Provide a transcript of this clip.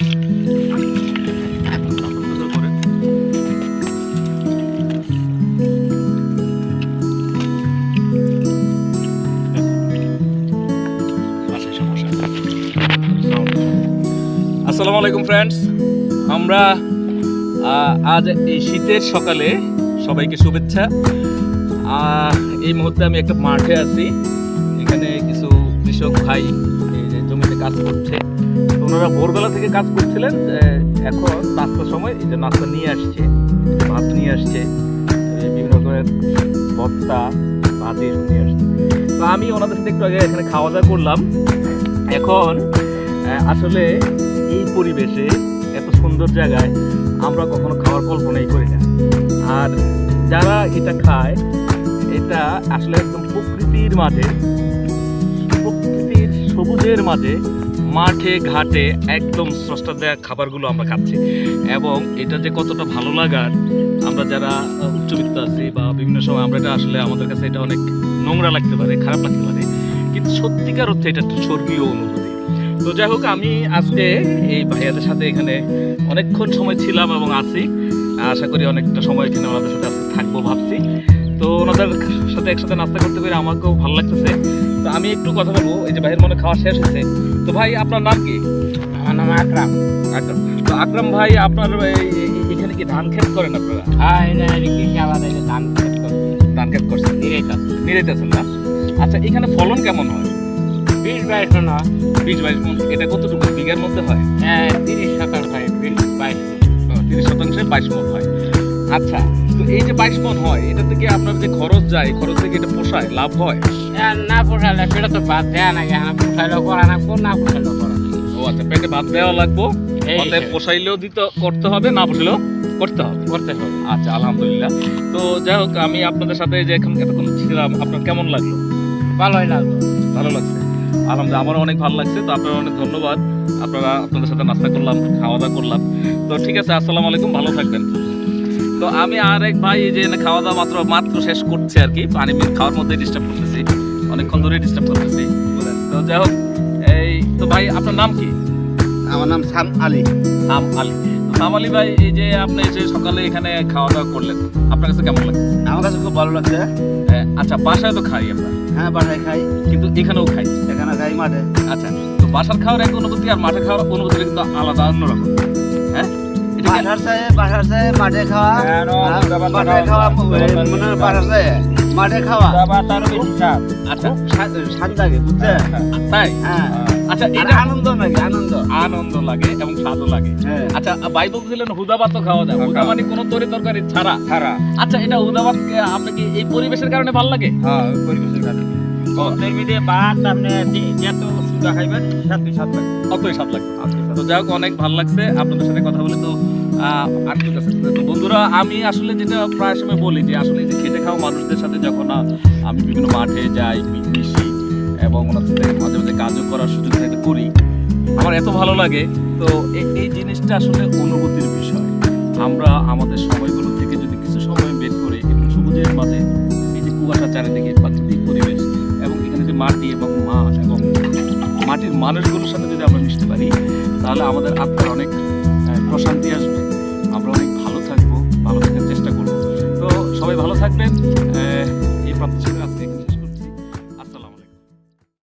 আসসালামু আলাইকুম ফ্রেন্ডস আমরা আজ এই শীতের সকালে সবাইকে শুভেচ্ছা। এই মুহূর্তে আমি একটা মাঠে আছি। এখানে কিছু কৃষক ভাই জমিতে কাজ করছে। ওনারা ভোরবেলা থেকে কাজ করছিলেন এখন নাস্তার সময় এই যে নাস্তা নিয়ে আসছে ভাত নিয়ে আসছে বিভিন্ন রকমের ভর্তা ভাজি এসব নিয়ে আসছে। তো আমি ওনাদের সাথে একটু আগে এখানে খাওয়া দাওয়া করলাম। এখন আসলে এই পরিবেশে, এত সুন্দর জায়গায় আমরা কখনো খাওয়ার কল্পনাই করি না। আর যারা এটা খায়, এটা আসলে একদম প্রকৃতির মাঝে, প্রকৃতির সবুজের মাঝে মাঠে, ঘাটে একদম স্রষ্টা দেওয়া খাবারগুলো আমরা খাচ্ছি। এবং এটা যে কতটা ভালো লাগার আমরা যারা উচ্চবিত্ত আছি বা বিভিন্ন সময় আমরা এটা আসলে আমাদের কাছে এটা অনেক নোংরা লাগতে পারে, খারাপ লাগতে পারে। কিন্তু সত্যিকার অর্থে এটা একটা স্বর্গীয় অনুভূতি। তো যাই হোক, আমি আজকে এই ভাইয়াদের সাথে এখানে অনেকক্ষণ সময় ছিলাম এবং আছি। আশা করি অনেকটা সময় এখানে ওনাদের সাথে আজকে থাকব ভাবছি। তো ওনাদের সাথে একসাথে নাস্তা করতে পেরে আমাকেও ভালো লাগতেছে। তো আমি একটু কথা বলব এই যে ভাইয়ের মনে খাওয়া শেষ হয়েছে। তো ভাই আপনার নাম কি? আমার নাম আকরাম। আকরাম। তো আকরাম ভাই আপনার এখানে কি ধান ক্ষেত করেন আপনারা? এটা কৃষি এটা ধান ক্ষেত করছি। ধান ক্ষেত করছেন। নিরেটা নিরাইতেছেন না? আচ্ছা এখানে ফলন কেমন হয়? বিশ বাইশ না বিশ বাইশ মন এটা কতটুকু বিঘার মধ্যে হয়? হ্যাঁ তিরিশ শতাংশ হয় বিশ বাইশ তিরিশ শতাংশে বাইশ মন হয়। আচ্ছা তো এই যে বাইশ মন হয় এটা থেকে আপনার যে খরচ যায় খরচ থেকে এটা পোষায় লাভ হয়? না পোষালে সেটা তো বাদ দেয়া না হ্যাঁ পোষাইলেও করা না না পোষাইলেও করা? ও আচ্ছা পেটে ভাত দেওয়া লাগবো অতএব পোষাইলেও দিতে করতে হবে না পোষাইলেও করতে হবে। করতে হবে। আচ্ছা আলহামদুলিল্লাহ। তো যাই হোক আমি আপনাদের সাথে যে এখন এতক্ষণ ছিলাম আপনার কেমন লাগল? ভালোই লাগল। ভালো লাগছে। আলহামদুলিল্লাহ আমারও অনেক ভালো লাগছে তো আপনার অনেক ধন্যবাদ। আপনারা আপনাদের সাথে নাস্তা করলাম খাওয়া দাওয়া করলাম। তো ঠিক আছে আসসালামু আলাইকুম ভালো থাকবেন। তো আমি আর এক ভাই যে খাওয়া দাওয়া মাত্র মাত্র শেষ করছে আর কি। পানি খাওয়ার মধ্যে ডিস্টার্ব করতেছি। অনেকক্ষণ ধরে ডিস্টার্ব করতেছি। তো যাই হোক এই তো ভাই আপনার নাম কি? আমার নাম সাম আলী। সাম আলী। সাম আলী ভাই এই যে আপনি যে সকালে এখানে খাওয়া দাওয়া করলেন আপনার কাছে কেমন লাগছে? আমার কাছে খুব ভালো লাগছে। আচ্ছা বাসায় তো খাই আমরা। হ্যাঁ বাসায় খাই। কিন্তু এখানেও খাই। এখানে খাই মাঠে। আচ্ছা তো বাসার খাওয়ার এক অনুভূতি আর মাঠে খাওয়ার অনুভূতি কিন্তু আলাদা অন্যরকম। হ্যাঁ? বাসার চাই বাসার চাই মাঠে খাওয়া মাঠে খাওয়া, মানে। বাসার চাই মাঠে খাওয়া আচ্ছা খুব লাগে বুঝছে তাই হ্যাঁ আচ্ছা এটা আনন্দ লাগে আনন্দ। আনন্দ লাগে এবং স্বাদও লাগে। আচ্ছা ভাই বলছিলেন হুদাবাত খাওয়া যায়। হুদা মানে কোনো তরি তরকারি ছাড়া খারাপ আচ্ছা এটা হুদাবাত আপনি কি এই পরিবেশের কারণে ভালো লাগে? হ্যাঁ পরিবেশের কারণে ভাত আপনি যত সুদা খাইবেন সাথে সাথ লাগবে অতই স্বাদ লাগে। তো যাই হোক অনেক ভালো লাগছে। আপনাদের সাথে কথা বলে তো বন্ধুরা, আমি আসলে যেটা প্রায় সময় বলি যে আসলে যে খেটে খাওয়া মানুষদের সাথে যখন আমি বিভিন্ন মাঠে যাই মিশি এবং ওনার সাথে মাঝে মাঝে কাজও করার সুযোগ এটা করি, আমার এত ভালো লাগে। তো এই জিনিসটা আসলে অনুভূতির বিষয়। আমরা আমাদের সময়গুলো থেকে যদি কিছু সময় বের করে একটু সবুজের মাঝে এই যে কুয়াশা চারিদিকে প্রাকৃতিক পরিবেশ এবং এখানে যে মাটি এবং মাঠ এবং মাটির মানুষগুলোর সাথে যদি আমরা মিশতে পারি, তাহলে আমাদের আত্মার অনেক প্রশান্তি আসবে। আমরা অনেক